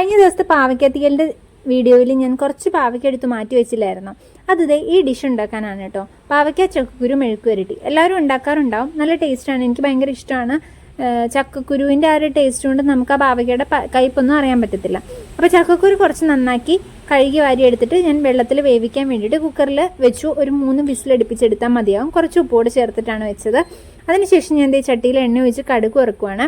കഴിഞ്ഞ ദിവസത്തെ പാവയ്ക്കത്തികളുടെ വീഡിയോയിൽ ഞാൻ കുറച്ച് പാവയ്ക്ക എടുത്ത് മാറ്റി വെച്ചില്ലായിരുന്നു? അത് ഈ ഡിഷ് ഉണ്ടാക്കാനാണ് കേട്ടോ. പാവയ്ക്ക ചക്കക്കുരു മെഴുക്ക് വരട്ടി എല്ലാവരും ഉണ്ടാക്കാറുണ്ടാവും. നല്ല ടേസ്റ്റാണ് എനിക്ക് ഭയങ്കര ഇഷ്ടമാണ്. ചക്കക്കുരുവിന്റെ ആ ഒരു ടേസ്റ്റ് കൊണ്ട് നമുക്ക് ആ പാവയ്ക്കയുടെ കയ്പൊന്നും അറിയാൻ പറ്റത്തില്ല. അപ്പോൾ ചക്കക്കുരു കുറച്ച് നന്നാക്കി കഴുകി വാരി എടുത്തിട്ട് ഞാൻ വെള്ളത്തിൽ വേവിക്കാൻ വേണ്ടിയിട്ട് കുക്കറിൽ വെച്ചു. ഒരു മൂന്ന് വിസിലടുപ്പിച്ചെടുത്താൽ മതിയാവും. കുറച്ച് ഉപ്പോട് ചേർത്തിട്ടാണ് വെച്ചത്. അതിനുശേഷം ഞാൻ ദേ ചട്ടിയിൽ എണ്ണ ഒഴിച്ച് കടുക് വറുക്കുവാണ്.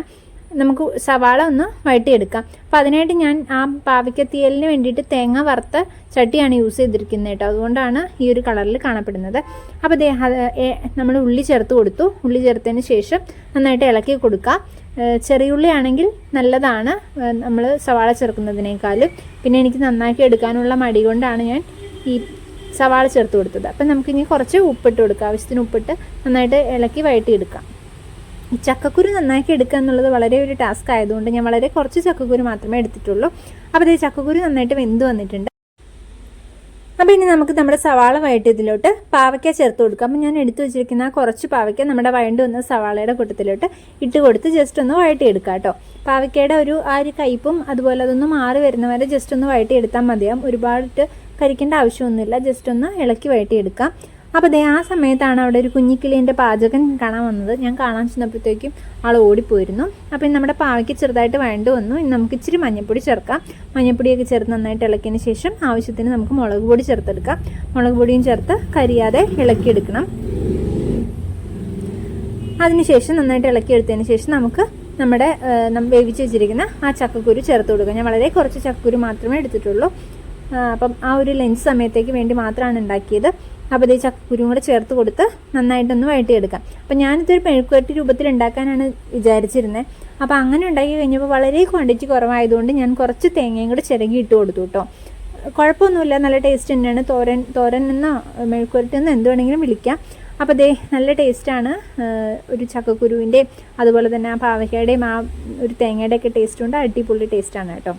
നമുക്ക് സവാള ഒന്ന് വഴട്ടിയെടുക്കാം അപ്പോൾ അതിനായിട്ട് ഞാൻ ആ പാവയ്ക്കത്തിയലിന് വേണ്ടിയിട്ട് തേങ്ങ വറുത്ത ചട്ടിയാണ് യൂസ് ചെയ്തിരിക്കുന്നത് കേട്ടോ. അതുകൊണ്ടാണ് ഈ ഒരു കളറിൽ കാണപ്പെടുന്നത്. അപ്പോൾ നമ്മൾ ഉള്ളി ചേർത്ത് കൊടുത്തു. ഉള്ളി ചേർത്തതിന് ശേഷം നന്നായിട്ട് ഇളക്കി കൊടുക്കുക ഏഹ് ചെറിയ ഉള്ളി ആണെങ്കിൽ നല്ലതാണ്. നമ്മൾ സവാള ചേർക്കുന്നതിനേക്കാളും. പിന്നെ എനിക്ക് നന്നാക്കി എടുക്കാനുള്ള മടി കൊണ്ടാണ് ഞാൻ ഈ സവാള ചേർത്ത് കൊടുത്തത്. അപ്പം നമുക്കിനി കുറച്ച് ഉപ്പിട്ട് കൊടുക്കുക ആവശ്യത്തിന് ഉപ്പിട്ട് നന്നായിട്ട് ഇളക്കി വഴട്ടിയെടുക്കാം ചക്കക്കുരു നന്നാക്കി എടുക്കുക എന്നുള്ളത് വളരെ ഒരു ടാസ്ക് ആയതുകൊണ്ട് ഞാൻ വളരെ കുറച്ച് ചക്കക്കുരു മാത്രമേ എടുത്തിട്ടുള്ളൂ. അപ്പോൾ ഈ ചക്കക്കുരു നന്നായിട്ട് വെന്ത് വന്നിട്ടുണ്ട്. അപ്പോൾ ഇനി നമുക്ക് നമ്മുടെ സവാള വഴറ്റിയതിലോട്ട് പാവയ്ക്ക ചേർത്ത് കൊടുക്കാം. അപ്പോൾ ഞാൻ എടുത്തു വെച്ചിരിക്കുന്ന കുറച്ച് പാവയ്ക്ക നമ്മുടെ വഴണ്ട് വന്ന സവാളയുടെ കൂട്ടത്തിലോട്ട് ഇട്ട് കൊടുത്ത് ജസ്റ്റ് ഒന്ന് വഴറ്റിയെടുക്കാം കേട്ടോ. പാവയ്ക്കയുടെ ഒരു ആ ഒരു കയ്പും അതുപോലെ അതൊന്ന് മാറി വരുന്ന വരെ ജസ്റ്റ് ഒന്ന് വഴറ്റിയെടുത്താൽ മതിയാവും. ഒരുപാട് കരിക്കേണ്ട ആവശ്യമൊന്നുമില്ല. ജസ്റ്റ് ഒന്ന് ഇളക്കി വഴറ്റിയെടുക്കാം. അപ്പോൾ ദേ ആ സമയത്താണ് അവിടെ ഒരു കുഞ്ഞിക്കിളീന്റെ പാചകം കാണാൻ വന്നത്. ഞാൻ കാണാൻ ചെന്നപ്പോഴത്തേക്കും ആൾ ഓടിപ്പോയിരുന്നു. അപ്പോൾ ഇനി നമ്മുടെ പാവയ്ക്ക് ചെറുതായിട്ട് വേണ്ട വന്നു. ഇനി നമുക്ക് ഇച്ചിരി മഞ്ഞൾപ്പൊടി ചേർക്കാം. മഞ്ഞൾപ്പൊടിയൊക്കെ ചേർത്ത് നന്നായിട്ട് ഇളക്കിയതിന് ശേഷം ആവശ്യത്തിന് നമുക്ക് മുളക് പൊടി ചേർത്തെടുക്കാം. മുളക് പൊടിയും ചേർത്ത് കരിയാതെ ഇളക്കിയെടുക്കണം. അതിനുശേഷം നന്നായിട്ട് ഇളക്കിയെടുത്തതിന് ശേഷം നമുക്ക് നമ്മുടെ വേവിച്ച് വെച്ചിരിക്കുന്ന ആ ചക്കക്കുരു ചേർത്ത് കൊടുക്കുക ഞാൻ വളരെ കുറച്ച് ചക്കക്കുരു മാത്രമേ എടുത്തിട്ടുള്ളൂ. അപ്പം ആ ഒരു ലഞ്ച് സമയത്തേക്ക് വേണ്ടി മാത്രമാണ് ഉണ്ടാക്കിയത്. അപ്പോൾ ഈ ചക്കക്കുരും കൂടെ ചേർത്ത് കൊടുത്ത് നന്നായിട്ടൊന്ന് വഴറ്റിയെടുക്കാം. അപ്പം ഞാനിതൊരു മെഴുക്കുവരട്ടി രൂപത്തിൽ ഉണ്ടാക്കാനാണ് വിചാരിച്ചിരുന്നത് അപ്പോൾ അങ്ങനെ ഉണ്ടാക്കി കഴിഞ്ഞപ്പോൾ വളരെ ക്വാണ്ടിറ്റി കുറവായതുകൊണ്ട് ഞാൻ കുറച്ച് തേങ്ങയും കൂടെ ചിരകി ഇട്ട് കൊടുത്തു കേട്ടോ. കുഴപ്പമൊന്നുമില്ല നല്ല ടേസ്റ്റ് തന്നെയാണ്. തോരൻ തോരൻ എന്നോ മെഴുക്കുവരട്ടി എന്നോ എന്ത് വേണമെങ്കിലും വിളിക്കാം. അപ്പോൾ ദേ നല്ല ടേസ്റ്റാണ് ഒരു ചക്കക്കുരുവിന്റെയും അതുപോലെ തന്നെ ആ പാവയ്ക്കയുടെയും ആ ഒരു തേങ്ങയുടെയൊക്കെ ടേസ്റ്റ് കൊണ്ട് അടിപൊളി ടേസ്റ്റാണ് കേട്ടോ.